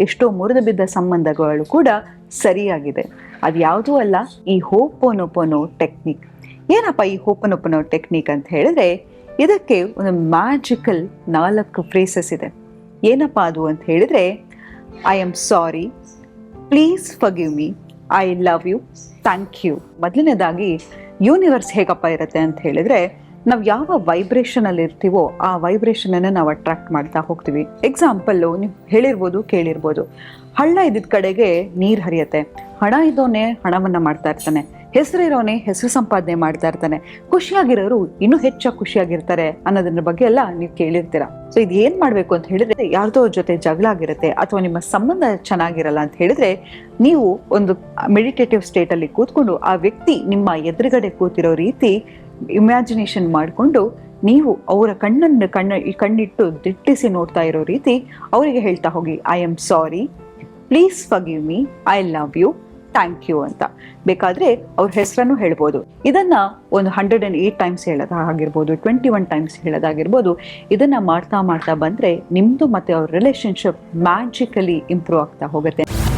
ಎಷ್ಟೋ ಮುರಿದು ಬಿದ್ದ ಸಂಬಂಧಗಳು ಕೂಡ ಸರಿಯಾಗಿದೆ. ಅದು ಯಾವುದೂ ಅಲ್ಲ, ಈ ಹೋಪೋನೊಪೊನೋ ಟೆಕ್ನಿಕ್. ಏನಪ್ಪ ಈ ಹೋಪನೊಪನೋ ಟೆಕ್ನಿಕ್ ಅಂತ ಹೇಳಿದ್ರೆ, ಇದಕ್ಕೆ ಒಂದು ಮ್ಯಾಜಿಕಲ್ ನಾಲ್ಕು ಫ್ರೇಸಸ್ ಇದೆ. ಏನಪ್ಪ ಅದು ಅಂತ ಹೇಳಿದ್ರೆ I am sorry please forgive me I love you thank you ಮೊದಲನೇದಾಗಿ ಯೂನಿವರ್ಸ್ ಹೇಗಪ್ಪ ಇರುತ್ತೆ? ಅಂತ ಹೇಳಿದ್ರೆ ನಾವು ಯಾವ ವೈಬ್ರೇಷನ್ ಅಲ್ಲಿ ಇರ್ತೀವೋ ಆ ವೈಬ್ರೇಷನ್ ಅನ್ನ ನಾವು ಅಟ್ರಾಕ್ಟ್ ಮಾಡ್ತಾ ಹೋಗ್ತೀವಿ. ಎಕ್ಸಾಂಪಲ್ಲು ನೀವು ಹೇಳಿರ್ಬೋದು, ಕೇಳಿರ್ಬೋದು. ಹಳ್ಳ ಇದ್ದಿದ ಕಡೆಗೆ ನೀರು ಹರಿಯತ್ತೆ. ಹಣ ಇದ್ದವನೇ ಹಣವನ್ನ ಮಾಡ್ತಾ ಇರ್ತಾನೆ. ಹೆಸರು ಇರೋನೆ ಹೆಸರು ಸಂಪಾದನೆ ಮಾಡ್ತಾ ಇರ್ತಾನೆ. ಖುಷಿಯಾಗಿರೋರು ಇನ್ನೂ ಹೆಚ್ಚಾಗಿ ಖುಷಿಯಾಗಿರ್ತಾರೆ ಅನ್ನೋದ್ರ ಬಗ್ಗೆ ಎಲ್ಲ ನೀವು ಕೇಳಿರ್ತೀರ. ಸೊ ಇದು ಏನ್ ಮಾಡ್ಬೇಕು ಅಂತ ಹೇಳಿದ್ರೆ, ಯಾರ್ದೋ ಜೊತೆ ಜಗಳ ಆಗಿರುತ್ತೆ ಅಥವಾ ನಿಮ್ಮ ಸಂಬಂಧ ಚೆನ್ನಾಗಿರಲ್ಲ ಅಂತ ಹೇಳಿದ್ರೆ, ನೀವು ಒಂದು ಮೆಡಿಟೇಟಿವ್ ಸ್ಟೇಟ್ ಅಲ್ಲಿ ಕೂತ್ಕೊಂಡು ಆ ವ್ಯಕ್ತಿ ನಿಮ್ಮ ಎದುರುಗಡೆ ಕೂತಿರೋ ರೀತಿ ಇಮ್ಯಾಜಿನೇಷನ್ ಮಾಡಿಕೊಂಡು ನೀವು ಅವರ ಕಣ್ಣನ್ನು ಕಣ್ಣ ಕಣ್ಣಿಟ್ಟು ದಿಟ್ಟಿಸಿ ನೋಡ್ತಾ ಇರೋ ರೀತಿ ಅವರಿಗೆ ಹೇಳ್ತಾ ಹೋಗಿ I am sorry please forgive me I love you thank you ಅಂತ. ಬೇಕಾದ್ರೆ ಅವ್ರ ಹೆಸರನ್ನು ಹೇಳ್ಬೋದು. ಇದನ್ನ ಒಂದು ಹಂಡ್ರೆಡ್ ಅಂಡ್ ಏಟ್ ಟೈಮ್ಸ್ ಹೇಳೋದಾಗಿರ್ಬೋದು ಟ್ವೆಂಟಿ ಒನ್ ಟೈಮ್ಸ್ ಹೇಳೋದಾಗಿರ್ಬೋದು. ಇದನ್ನ ಮಾಡ್ತಾ ಮಾಡ್ತಾ ಬಂದ್ರೆ ನಿಮ್ದು ಮತ್ತೆ ಅವ್ರ ರಿಲೇಶನ್ಶಿಪ್ ಮ್ಯಾಜಿಕಲಿ ಇಂಪ್ರೂವ್ ಆಗ್ತಾ ಹೋಗುತ್ತೆ.